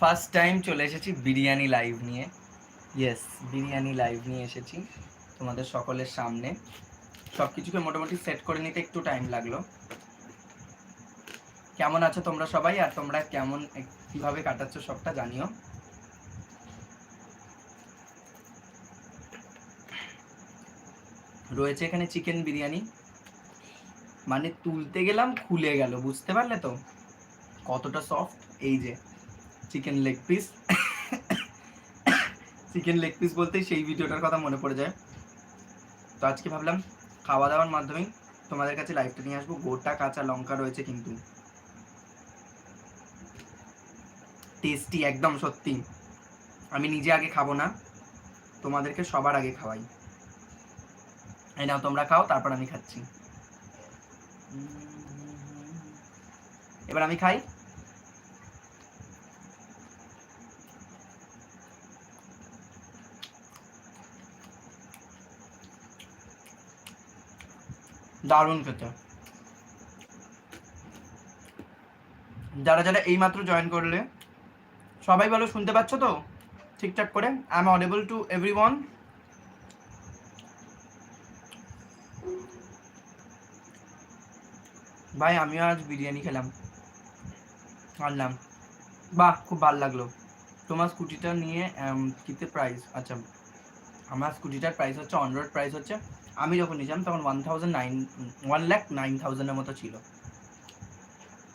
First time চলে এসেছি biryani live নিয়ে। ইয়েস বিরিয়ানি লাইভ নিয়ে এসেছি তোমাদের সকলের সামনে। সব কিছুকে মোটামুটি সেট করে নিতে একটু টাইম লাগল। কেমন আছো তোমরা সবাই? আর তোমরা কেমন কীভাবে কাটাচ্ছ সবটা জানিও। রয়েছে এখানে চিকেন বিরিয়ানি। মানে তুলতে গেলাম খুলে গেল বুঝতে পারলে তো? কতটা সফট এই যে। Chicken leg piece chicken leg piece বলতেই সেই ভিডিওটার কথা মনে পড়ে যায়। তো আজকে ভাবলাম খাওয়া দাওয়ার মাধ্যমেই তোমাদের কাছে লাইভটা নিয়ে আসব। গোটা কাঁচা লঙ্কা রয়েছে কিন্তু। টেস্টি একদম সত্যি। আমি নিজে আগে খাব না, তোমাদেরকে সবার আগে খাওয়াই। এই নাও, তোমরা খাও, তারপর আমি খাচ্ছি। এবার আমি খাই। দারুণ খেতে। যারা যারা এইমাত্র জয়েন করলে, সবাই ভালো শুনতে পাচ্ছ তো? ঠিকঠাক করে। I am audible to everyone ভাই, আমিও আজ বিরিয়ানি খেলাম। আনলাম। বাহ, খুব ভালো লাগল। তোমার স্কুটিটা নিয়ে কিতে প্রাইস আচ্ছা আমার স্কুটিটার প্রাইস হচ্ছে অন রোড প্রাইস হচ্ছে আমি যখন নিয়েছিলাম, তখন one thousand nine one lakh nine থাউজেন্ডের মতো ছিল।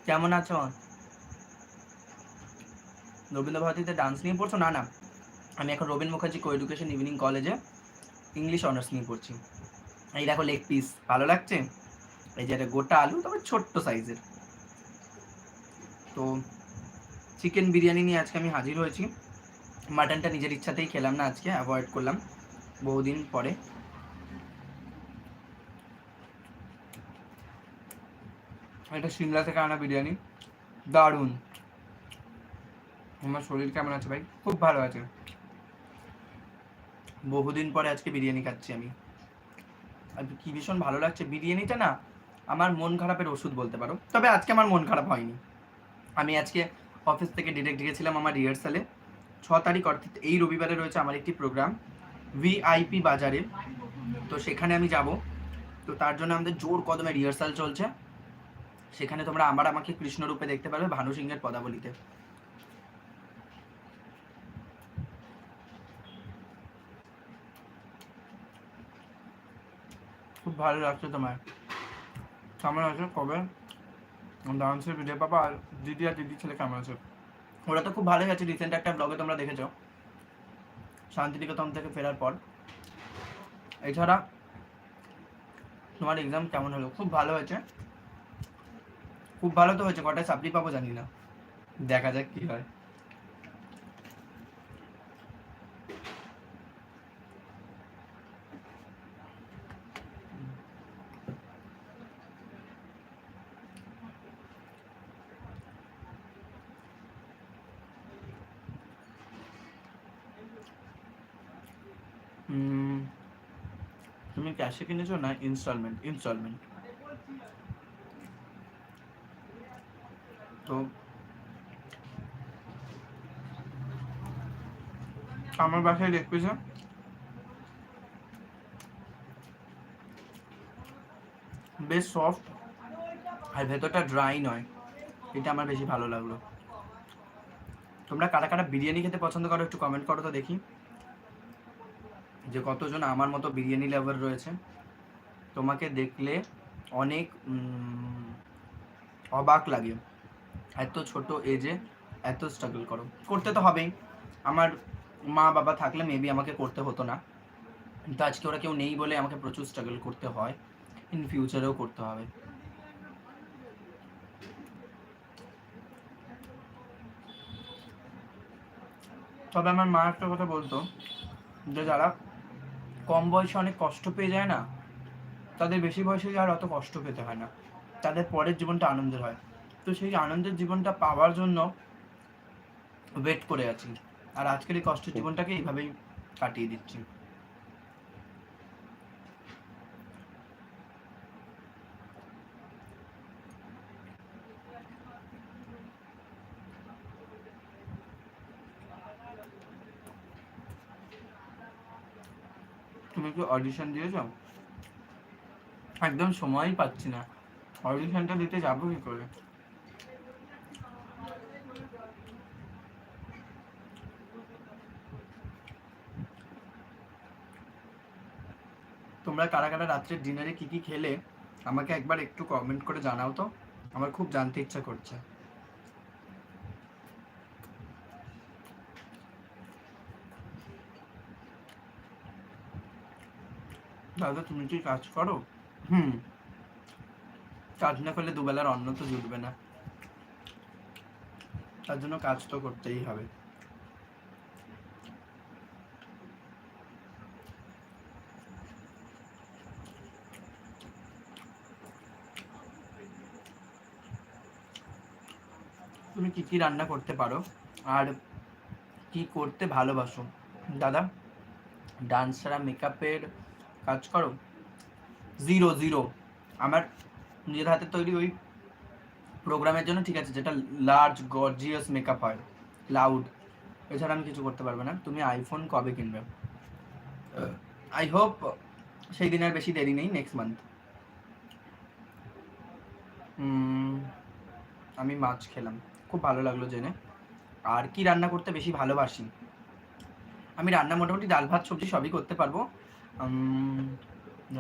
কেমন আছো? রবীন্দ্র ভারতীতে ডান্স নিয়ে পড়ছো? না না। আমি এখন Rabin Mukherjee co education evening কলেজে ইংলিশ অনার্স নিয়ে পড়ছি। এই দেখো লেগ পিস ভালো লাগছে? এই যে এটা গোটা আলু তবে ছোট্ট সাইজের তো চিকেন বিরিয়ানি নিয়ে আজকে আমি হাজির হয়েছি। মাটনটা নিজের ইচ্ছাতেই খেলাম না আজকে অ্যাভয়েড করলাম। বহুদিন পরে। এটা সিমলা থেকে আনা বিরিয়ানি। দারুণ। আমার শরীর কেমন আছে ভাই? খুব ভালো আছে। বহুদিন পরে আজকে বিরিয়ানি খাচ্ছি আমি। আর কি ভীষণ ভালো লাগছে। বিরিয়ানিটা না আমার মন খারাপের ওষুধ বলতে পারো। তবে আজকে আমার মন খারাপ হয়নি। আমি আজকে অফিস থেকে ডিরেক্ট গিয়েছিলাম আমার রিহার্সালে ছ তারিখ অর্থাৎ এই রবিবারে রয়েছে আমার একটি প্রোগ্রাম ভিআইপি বাজারে। তো সেখানে আমি যাব। তো তার জন্য আমাদের জোর কদমে রিহার্সাল চলছে। সেখানে তোমরা আমার আমাকে কৃষ্ণরূপে দেখতে পারবে ভানু সিংহের পদাবলিতে। খুব ভালো লাগছে তোমার কেমন আছে? কবে? ডান্সের ভিডিও পাবা? আর দিদি আর দিদি ছেলে কেমন আছে? ওরা তো খুব ভালোই আছে। রিসেন্ট একটা ব্লগে তোমরা দেখেছ। শান্তিনিকেতন থেকে ফেরার পর। এছাড়া তোমার এক্সাম কেমন হলো? খুব ভালো হয়েছে। খুব ভালো তো হয়েছে কটায় সাপ্লি পাবো জানি না। দেখা যাক কি হয়। তুমি ক্যাশে কিনেছো না ইনস্টলমেন্ট ইনস্টলমেন্ট তো আমার বাসায় লেগ পিসে বেশ সফট আর ভেতরটা ড্রাই নয়। এটা আমার বেশি ভালো লাগল। তোমরা কারা কারা বিরিয়ানি খেতে পছন্দ করো একটু কমেন্ট করো তো দেখি। যে কতজন আমার মতো বিরিয়ানি লাভার রয়েছে। তোমাকে দেখলে অনেক অবাক লাগে। এত ছোট এজে এত স্ট্রাগল করো। করতে তো হবেই। আমার মা বাবা থাকলে মেবি আমাকে করতে হতো না। কিন্তু আজকে ওরা কেউ নেই বলে আমাকে প্রচুর স্ট্রাগল করতে হয়। ইন ফিউচারেও করতে হবে। তবে আমার মা একটা কথা বলতো যে যারা কম বয়সে অনেক কষ্ট পেয়ে যায় না, তাদের বেশি বয়সে আর অত কষ্ট পেতে হয় না। তাদের পরের জীবনটা আনন্দের হয়। তো সেই আনন্দের জীবনটা পাওয়ার জন্য ওয়েট করে আছি। আর আজকের এই কষ্টের জীবনটাকে এইভাবেই কাটিয়ে দিচ্ছি। তুমি কি অডিশন দিয়েছ? একদম সময়ই পাচ্ছি না। অডিশনটা দিতে যাব কি করে? তোমরা কারা কারা রাত্রের ডিনারে কি কি খেলে, আমাকে একবার একটু কমেন্ট করে জানাও তো। আমার খুব জানতে ইচ্ছা করছে। দাদা, তুমি কি কাজ করো? হুম। কাজ না করলে দুবেলার অন্ন তো জুটবে না। তার জন্য কাজ তো করতেই হবে। তুমি কি কি রান্না করতে পারো? আর কি করতে ভালোবাসো? দাদা, ডান্স ছাড়া মেকআপের কাজ করো? জিরো জিরো আমার নিজের হাতে তৈরি ওই প্রোগ্রামের জন্য ঠিক আছে, যেটা লার্জ গর্জিয়াস মেকআপ হয়। লাউড এছাড়া আমি কিছু করতে পারব না। তুমি আইফোন কবে কিনবে? আই হোপ সেই দিনের বেশি দেরি নেই নেক্সট মান্থ আমি মাছ খেলাম। খুব ভালো লাগল জেনে। আর কি রান্না করতে বেশি ভালোবাসি? আমি রান্না মোটামুটি ডাল, ভাত, সবজি সবই করতে পারব।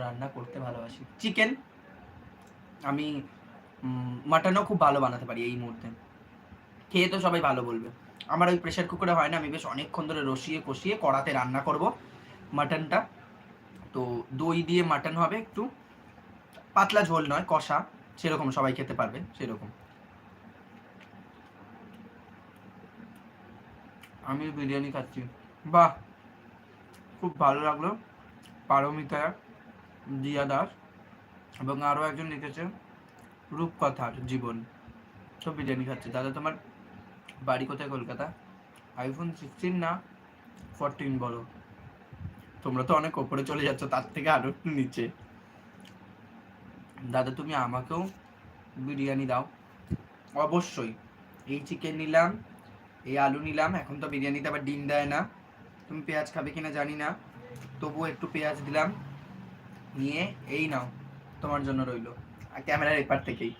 রান্না করতে ভালোবাসি। চিকেন? আমি মাটনও খুব ভালো বানাতে পারি এই মুহূর্তে। খেয়ে তো সবাই ভালো বলবে। আমার ওই প্রেশার কুকারে হয় না, আমি বেশ অনেকক্ষণ ধরে রসিয়ে, কষিয়ে কড়াতে রান্না করব মাটনটা। তো দই দিয়ে মাটন হবে একটু। পাতলা ঝোল নয়, কষা। সেরকম সবাই খেতে পারবে, সেরকম। আমি বিরিয়ানি খাচ্ছি। বাহ, খুব ভালো লাগল। পারমিতা দিয়া দাস এবং আরও একজন লিখেছে, রূপকথার জীবন। সব বিরিয়ানি খাচ্ছে। দাদা, তোমার বাড়ি কোথায়? কলকাতা? আইফোন সিক্সটিন না ফোরটিন বলো? তোমরা তো অনেক ওপরে চলে যাচ্ছ, তার থেকে আরও একটু নিচে। দাদা, তুমি আমাকেও বিরিয়ানি দাও। অবশ্যই। এই চিকেন নিলাম। এই আলু নিলাম, এখন তো বিরিয়ানিতে আবার ডিম দেয় না। তুমি পেঁয়াজ খাবে কিনা জানি না, তবুও একটু পেঁয়াজ দিলাম। নিয়ে এই নাও, তোমার জন্য রইল। আর ক্যামেরার এপার থেকেই।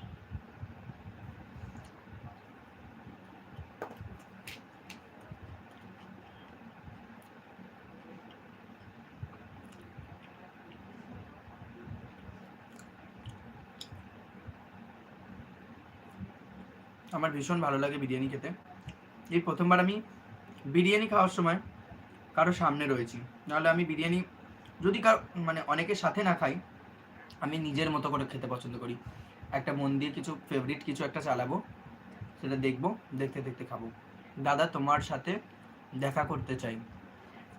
আমার ভীষণ ভালো লাগে বিরিয়ানি খেতে। এই প্রথমবার আমি বিরিয়ানি খাওয়ার সময় কারও সামনে রয়েছি। নাহলে আমি বিরিয়ানি যদি কারও মানে অনেকের সাথে না খাই, আমি নিজের মতো করে খেতে পছন্দ করি। একটা মন দিয়ে কিছু ফেভারিট কিছু একটা চালাবো, সেটা দেখব, দেখতে দেখতে খাব। দাদা তোমার সাথে দেখা করতে চাই।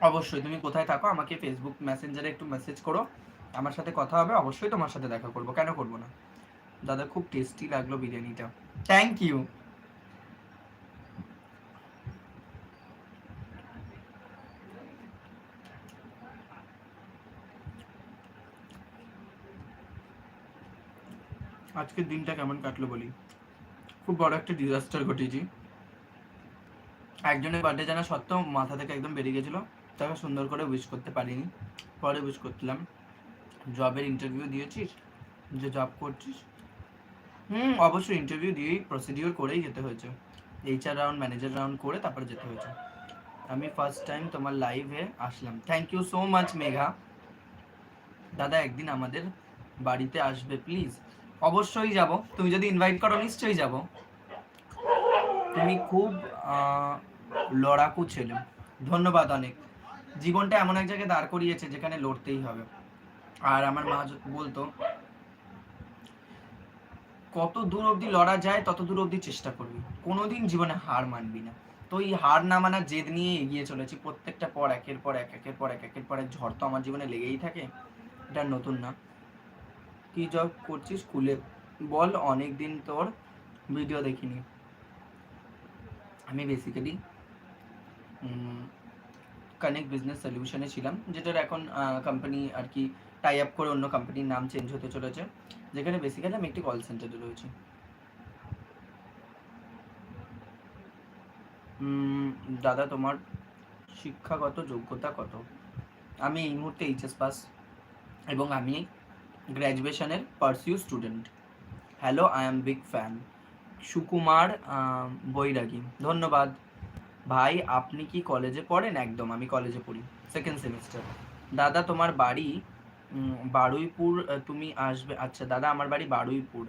অবশ্যই, তুমি কোথায় থাকো, আমাকে ফেসবুক মেসেঞ্জারে একটু মেসেজ করো। আমার সাথে কথা হবে, অবশ্যই তোমার সাথে দেখা করব। কেন করব না? দাদা, খুব টেস্টি লাগল বিরিয়ানিটা। থ্যাংক ইউ আজকের দিনটা কেমন কাটলো বলি? খুব বড় একটা ডিজাস্টার ঘটেছি। একজনের বার্থডে জানা সত্ত্বেও মাথা থেকে একদম বেরিয়ে গেছিল। তাকে সুন্দর করে উইশ করতে পারিনি। পরে উইশ করছিলাম। জবের ইন্টারভিউ দিয়েছিস? যে জব করছিস? হুম, অবশ্যই ইন্টারভিউ দিয়েই প্রসিডিওর করেই যেতে হয়েছে। এইচআর রাউন্ড ম্যানেজার রাউন্ড করে তারপরে যেতে হয়েছে। আমি ফার্স্ট টাইম তোমার লাইভে আসলাম। Thank you so much Megha. দাদা, একদিন আমাদের বাড়িতে আসবে প্লিজ অবশ্যই যাব। তুমি যদি ইনভাইট করো, নিশ্চয়ই যাব। তুমি খুব লড়াকু ছেলে। ধন্যবাদ অনেক। জীবনটা এমন এক জায়গায় দাঁড় করিয়েছে যেখানে লড়তেই হবে। আর আমার মা বলতো, কত দূর অবধি লড়া যায়, তত দূর অবধি চেষ্টা করবি। কোনোদিন জীবনে হার মানবি না। তো এই হার না মানার জেদ নিয়ে এগিয়ে চলেছি প্রত্যেকটা পর, একের পর এক, একের পর এক, একের পর এক। ঝড় তো আমার জীবনে লেগেই থাকে। এটা নতুন না। কি জব করছিস স্কুলে বল অনেক দিন তোর ভিডিও দেখিনি। আমি বেসিক্যালি কানেক্ট বিজনেস সলিউশনে ছিলাম, যেটার এখন কোম্পানি আর কি টাই আপ করে অন্য কোম্পানির নাম চেঞ্জ হতে চলেছে, যেখানে বেসিক্যালি আমি একটি কল সেন্টারে রয়েছি। দাদা, তোমার শিক্ষাগত যোগ্যতা কত? আমি এই মুহূর্তে এইচএস পাস এবং আমি গ্র্যাজুয়েশনের pursue student hello I am big fan Sukumar Bairagi. ধন্যবাদ। ভাই, আপনি কি কলেজে পড়েন? একদম, আমি কলেজে পড়ি। সেকেন্ড সেমিস্টার দাদা, তোমার বাড়ি বারুইপুর তুমি আসবে। আচ্ছা দাদা, আমার বাড়ি বারুইপুর।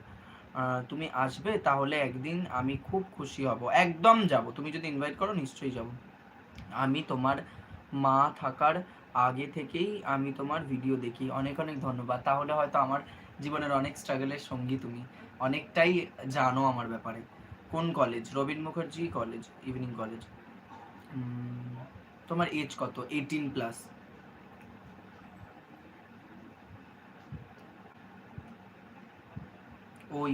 তুমি আসবে, তাহলে একদিন আমি খুব খুশি হব। একদম যাব। তুমি যদি ইনভাইট করো, নিশ্চয়ই যাব। আমি তোমার মা থাকার আগে থেকেই আমি তোমার ভিডিও দেখি। অনেক অনেক ধন্যবাদ। তাহলে হয়তো আমার জীবনের অনেক স্ট্রাগলের সঙ্গী তুমি। অনেকটাই জানো আমার ব্যাপারে। কোন college Rabin Mukherjee college evening college তোমার এজ কত? এইটিন প্লাস ওই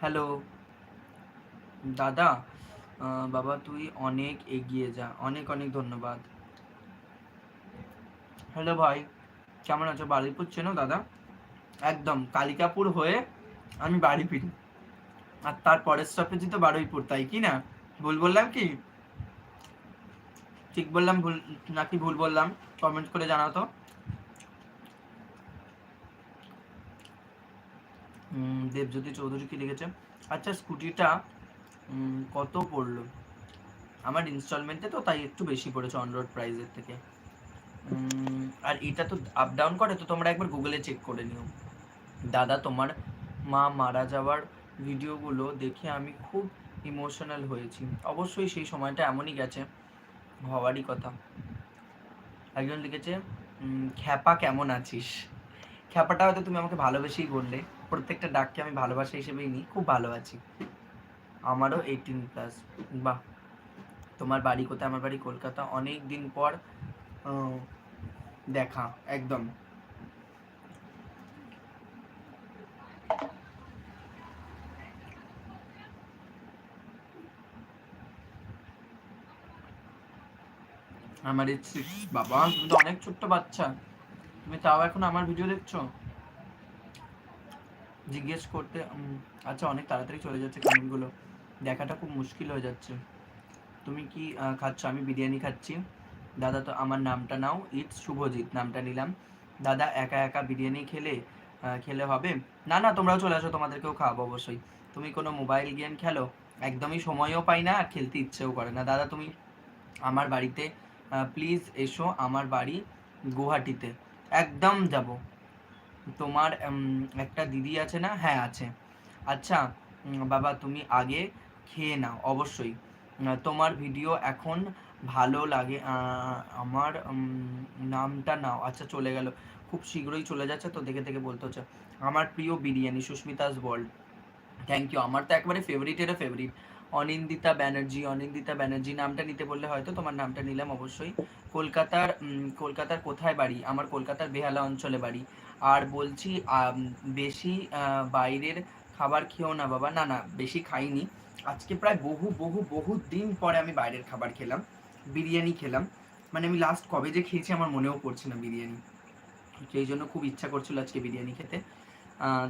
হ্যালো দাদা বাবা, তুই অনেক এগিয়ে যা। অনেক অনেক ধন্যবাদ। হ্যালো ভাই, কেমন আছো? বারুইপুর চেনো দাদা? একদম, কালিকাপুর হয়ে আমি বাড়ি ফিরি আর তার পরের স্টপেজই তো বারুইপুর, তাই কি না? ভুল বললাম কি? ঠিক বললাম, ভুল নাকি ভুল বললাম? কমেন্ট করে জানাও তো। দেবজ্যোতি চৌধুরী কি লিখেছে? আচ্ছা স্কুটিটা কত পড়ল? আমার ইনস্টলমেন্টে তো তাই একটু বেশি পড়েছে অন রোড প্রাইসের থেকে। আর এটা তো আপ ডাউন করে, তো তোমরা একবার গুগলে চেক করে নিও। দাদা, তোমার মা মারা যাওয়ার ভিডিওগুলো দেখে আমি খুব ইমোশনাল হয়েছি। অবশ্যই সেই সময়টা এমনই গেছে। হওয়ারই কথা। একজন লিখেছে খ্যাপা কেমন আছিস? খ্যাপাটা হয়তো তুমি আমাকে ভালোবেসেই বললে। প্রত্যেকটা ডাককে আমি ভালোবাসা হিসেবেই নিই। খুব ভালো আছি। আমারও এইটিন প্লাস বাহ! তোমার বাড়ি কোথায়? আমার বাড়ি কলকাতা। অনেক দিন পর দেখা, একদম। আমার বাবা, তুমি তো অনেক ছোট্ট বাচ্চা। তুমি তাও এখন আমার ভিডিও দেখছ? জিজ্ঞেস করতে আচ্ছা অনেক তাড়াতাড়ি চলে যাচ্ছে কমেন্টগুলো দেখাটা খুব মুশকিল হয়ে যাচ্ছে। তুমি কি খাচ্ছ? আমি বিরিয়ানি খাচ্ছি। দাদা তো আমার নামটা নাও, ইটস শুভজিৎ, নামটা নিলাম। দাদা, একা একা বিরিয়ানি খেলে খেলে হবে? না না, তোমরাও চলে আসো, তোমাদেরকেও খাওয়াবো অবশ্যই। তুমি কোনো মোবাইল গেম খেলো? একদমই সময়ও পাই না আর খেলতে ইচ্ছেও করে না। দাদা, তুমি আমার বাড়িতে প্লিজ এসো আমার বাড়ি গুয়াহাটিতে। একদম যাব। তোমার একটা দিদি আছে না? হ্যাঁ আছে। আচ্ছা বাবা, তুমি আগে খেয়ে নাও, অবশ্যই। তোমার ভিডিও এখন ভালো লাগে। আমার নামটা নাও। আচ্ছা চলে গেল। খুব শীঘ্রই চলে যাচ্ছে, তো দেখে দেখে বলতে হচ্ছে। আমার প্রিয় biryani, Susmita's world thank you আমার তো একবারে ফেভারিটেরও ফেভারিট অনিন্দিতা ব্যানার্জি অনিন্দিতা ব্যানার্জি নামটা নিতে বললে হয়তো তোমার নামটা নিলাম অবশ্যই। কলকাতার কলকাতার কোথায় বাড়ি? আমার কলকাতার বেহালা অঞ্চলে বাড়ি। আর বলছি বেশি বাইরের খাবার খেও না বাবা। না না, বেশি খাইনি। আজকে প্রায় বহু বহু বহু দিন পরে আমি বাইরের খাবার খেলাম। বিরিয়ানি খেলাম। মানে আমি লাস্ট কবে যে খেয়েছি আমার মনেও পড়ছে না বিরিয়ানি। সেই জন্য খুব ইচ্ছা করছিল আজকে বিরিয়ানি খেতে।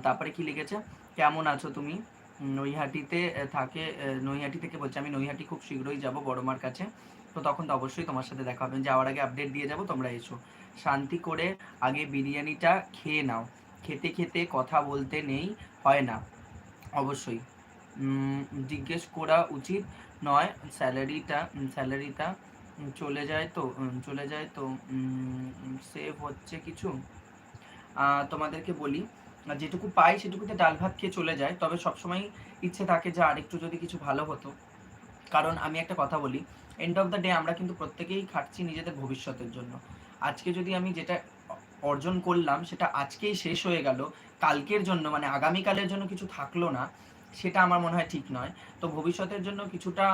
তারপরে কি লিখেছে কেমন আছো তুমি? নৈহাটিতে থাকে নৈহাটি থেকে বলছি, আমি নৈহাটি খুব শীঘ্রই যাব বড় মার কাছে। তো তখন তো অবশ্যই তোমার সাথে দেখা হবে। যাওয়ার আগে আপডেট দিয়ে যাব, তোমরা এসো। শান্তি করে আগে বিরিয়ানিটা খেয়ে নাও। খেতে খেতে কথা বলতে নেই, হয় না। অবশ্যই। জিজ্ঞেস করা উচিত নয়, স্যালারিটা স্যালারিটা চলে যায় তো চলে যায় তো সেভ হচ্ছে কিছু। তোমাদেরকে বলি, যেটুকু পাই সেটুকুতে ডাল ভাত খেয়ে চলে যায়। তবে সবসময় ইচ্ছে থাকে যে আরেকটু যদি কিছু ভালো হতো। কারণ আমি একটা কথা বলি এন্ড অফ দ্য ডে আমরা কিন্তু প্রত্যেকেই খাটছি নিজেদের ভবিষ্যতের জন্য। আজকে যদি আমি যেটা অর্জন করলাম, সেটা আজকেই শেষ হয়ে গেল, কালকের জন্য মানে আগামীকালের জন্য কিছু থাকল না সেটা আমার মনে হয় ঠিক নয়। তো ভবিষ্যতের জন্য কিছুটা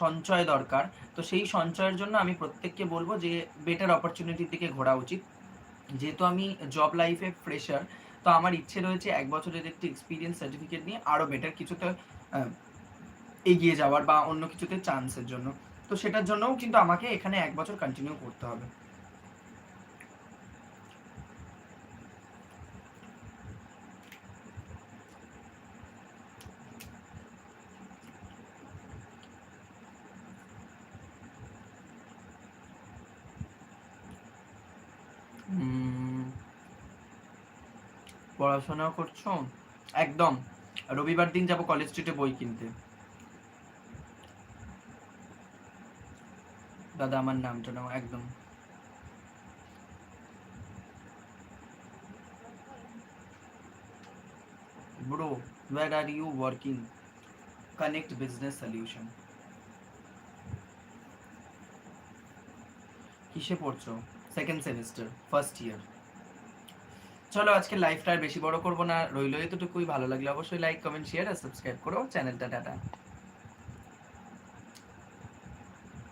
সঞ্চয় দরকার। তো সেই সঞ্চয়ের জন্য আমি প্রত্যেককে বলব যে বেটার অপরচুনিটির দিকে ঘোরা উচিত। যেহেতু আমি জব লাইফে ফ্রেশার তো আমার ইচ্ছে রয়েছে এক বছরের একটি এক্সপিরিয়েন্স সার্টিফিকেট নিয়ে আরও বেটার কিছুতে এগিয়ে যাওয়ার বা অন্য কিছুতে চান্সের জন্য। তো সেটার জন্যও কিন্তু আমাকে এখানে এক বছর কন্টিনিউ করতে হবে। পড়াশোনা করছ? একদম। রবিবার দিন যাব কলেজ স্ট্রিটে বই কিনতে। দাদা, আমার নামটা নাও, একদম। Bro where are you working connect business solution কিসে পড়ছো? সেকেন্ড সেমিস্টার ফার্স্ট ইয়ার চলো আজকে লাইফটা আর বেশি বড় করব না। রইল এতটুকুই। ভালো লাগলে অবশ্যই লাইক কমেন্ট শেয়ার আর সাবস্ক্রাইব করো। চ্যানেলটা টাটা।